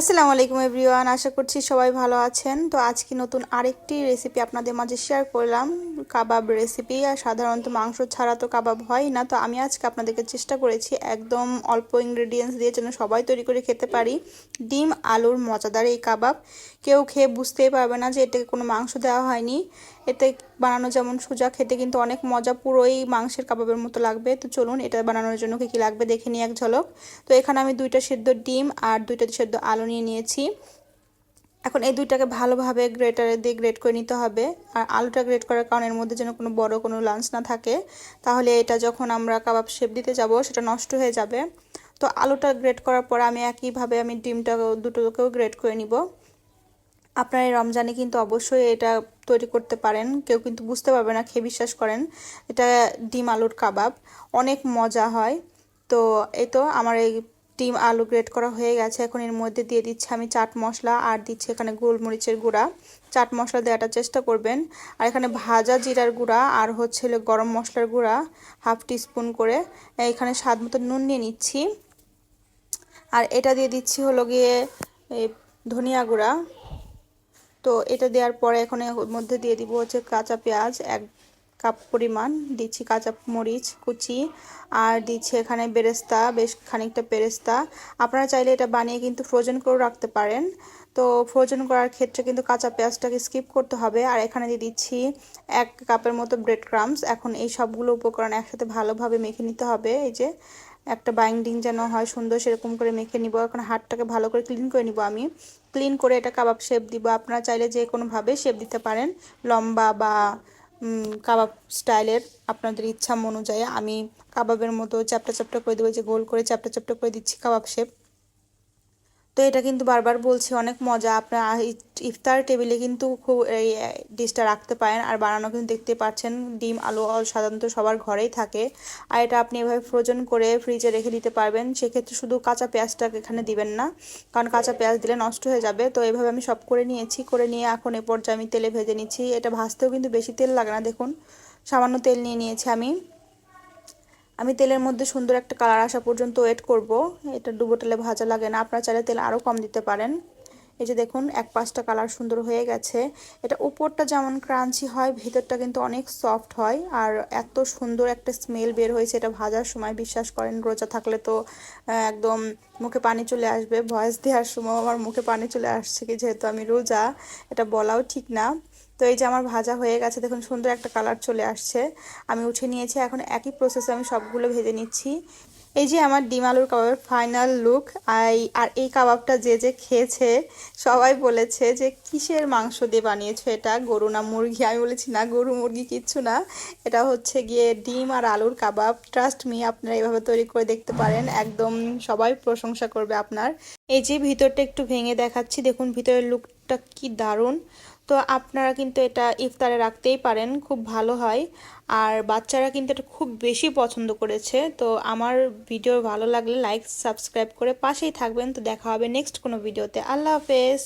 আসসালামু আলাইকুম এভরিওয়ান, আশা করছি সবাই ভালো আছেন। তো আজকে নতুন আরেকটি রেসিপি আপনাদের মাঝে শেয়ার করলাম। কাবাব রেসিপি আর সাধারণত মাংস ছাড়া তো কাবাব হয় না। তো আমি আজকে আপনাদেরকে চেষ্টা করেছি একদম অল্প ইনগ্রেডিয়েন্টস দিয়ে যেন সবাই তৈরি করে খেতে পারি। ডিম, আলুর মজাদার এই কাবাব। কেউ খেয়ে বুঝতেই পারবে না যে এটাকে কোনো মাংস দেওয়া হয়নি। এতে বানানো যেমন সোজা, খেতে কিন্তু অনেক মজা, পুরোই মাংসের কাবাবের মতো লাগবে। তো চলুন, এটা বানানোর জন্য কী কী লাগবে দেখে নিই এক ঝলক। তো এখানে আমি দুইটা সেদ্ধ ডিম আর দুইটা সেদ্ধ আলু নিয়ে নিয়েছি। এখন এই দুইটাকে ভালোভাবে গ্রেটারে দিয়ে গ্রেট করে নিতে হবে। আর আলুটা গ্রেট করার কারণে এর মধ্যে যেন কোনো বড় কোনো লাঞ্চ না থাকে। তাহলে এটা যখন আমরা কাবাব শেপ দিতে যাব, সেটা নষ্ট হয়ে যাবে। তো আলুটা গ্রেট করার পর আমি একইভাবে আমি ডিমটা দুটোকেও গ্রেট করে নিব। আপনার এই রমজানে কিন্তু অবশ্যই এটা তৈরি করতে পারেন। কেউ কিন্তু বুঝতে পারবে না, খেয়ে বিশ্বাস করেন। এটা ডিম আলুর কাবাব। অনেক মজা হয়। তো এই তো আমার এই ডিম আলু গ্রেট করা হয়ে গেছে। এখন এর মধ্যে দিয়ে দিচ্ছি আমি চাট মশলা আর দিচ্ছি এখানে গোলমরিচের গুঁড়া। চাট মশলা দেওয়াটা চেষ্টা করবেন। আর এখানে ভাজা জিরার গুঁড়া আর হচ্ছে গরম মশলার গুঁড়া হাফ টিস্পুন করে এখানে স্বাদ মতো নুন নিয়ে নিচ্ছি। আর এটা দিয়ে দিচ্ছি হলো গিয়ে ধনিয়া গুঁড়া। তো এটা দেওয়ার পরে এখন মধ্যে দিয়ে দিব হচ্ছে কাঁচা পেঁয়াজ, এক কাপ পরিমাণ, দিচ্ছি কাঁচা মরিচ কুচি, আর দিচ্ছি এখানে বেরেস্তা, বেশ খানিকটা বেরেস্তা আপনারা চাইলে এটা বানিয়ে কিন্তু ফ্রোজেন করেও রাখতে পারেন। তো ফ্রোজেন করার ক্ষেত্রে কিন্তু কাঁচা পেঁয়াজটাকে স্কিপ করতে হবে। আর এখানে দিয়ে দিচ্ছি এক কাপের মতো ব্রেড ক্রামস এখন এই সবগুলো উপকরণ একসাথে ভালোভাবে মেখে নিতে হবে। এই যে একটা বাইন্ডিং যেন হয় সুন্দর সেরকম করে মেখে নিব। এখন হাতটাকে ভালো করে ক্লিন করে নিব আমি। ক্লিন করে এটা কাবাব শেপ দিব। আপনারা চাইলে যে কোনোভাবে শেপ দিতে পারেন। লম্বা বা কাবাব স্টাইলের আপনাদের ইচ্ছা অনুযায়ী আমি কাবাবের মতো চ্যাপটা চ্যাপটা করে দেবো যে গোল করে চ্যাপটা চ্যাপটা করে দিচ্ছি কাবাব শেপ। তো এটা কিন্তু বারবার বলছি, অনেক মজা। আপনার ইফতার টেবিলে কিন্তু খুব এই ডিশটা রাখতে পারেন। আর বানানো কিন্তু দেখতে পাচ্ছেন, ডিম, আলু সাধারণত সবার ঘরেই থাকে। আর এটা আপনি এভাবে ফ্রোজেন করে ফ্রিজে রেখে দিতে পারবেন। সেক্ষেত্রে শুধু কাঁচা পেঁয়াজটাকে এখানে দিবেন না, কারণ কাঁচা পেঁয়াজ দিলে নষ্ট হয়ে যাবে। তো এভাবে আমি সব করে নিয়েছি, করে নিয়ে এখন এ পর্যায়ে আমি তেলে ভেজে নিচ্ছি। এটা ভাজতেও কিন্তু বেশি তেল লাগে না, দেখুন। সামান্য তেল নিয়ে নিয়েছি আমি। আমি তেলের মধ্যে সুন্দর একটা কালার আসা পর্যন্ত ওয়েট করব। এটা ডুবো তেলে ভাজা লাগে না। আপনারা চাইলে তেল আরও কম দিতে পারেন। এই যে দেখুন, এক পাঁচটা কালার সুন্দর হয়ে গেছে। এটা উপরটা যেমন ক্রাঞ্চি হয়, ভিতরটা কিন্তু অনেক সফট হয়। আর এত সুন্দর একটা স্মেল বের হয়েছে, এটা ভাজার সময় বিশ্বাস করেন, রোজা থাকলে তো একদম মুখে পানি চলে আসবে। ভয়েস দেওয়ার সময় আমার মুখে পানি চলে আসছে কি, যেহেতু আমি রোজা, এটা বলাও ঠিক না। তো এই যে আমার ভাজা হয়ে গেছে, দেখুন সুন্দর একটা কালার চলে আসছে। আমি উঠে নিয়েছি, এখন একই প্রসেসে আমি সবগুলো ভেজে নিচ্ছি। এই যে আমার ডিম আলুর কাবাবের ফাইনাল লুক আর এই কাবাবটা যে যে খেয়েছে, সবাই বলেছে যে কিসের মাংস দিয়ে বানিয়েছো এটা? গরু না মুরগি? আমি বলেছি, না, গরু, মুরগি কিচ্ছু না। এটা হচ্ছে গিয়ে ডিম আর আলুর কাবাব। ট্রাস্ট মি আপনারা এইভাবে তৈরি করে দেখতে পারেন। একদম সবাই প্রশংসা করবে আপনার। এই যে ভিতরটা একটু ভেঙে দেখাচ্ছি, দেখুন ভিতরের লুকটা কি দারুণ। তো আপনারা কিন্তু এটা ইফতারে রাখতেই পারেন, খুব ভালো হয়। আর বাচ্চারা কিন্তু এটা খুব বেশি পছন্দ করেছে। তো আমার ভিডিও ভালো লাগলে লাইক, সাবস্ক্রাইব করে পাশেই থাকবেন। তো দেখা হবে নেক্সট কোনো ভিডিওতে। আল্লাহ হাফেজ।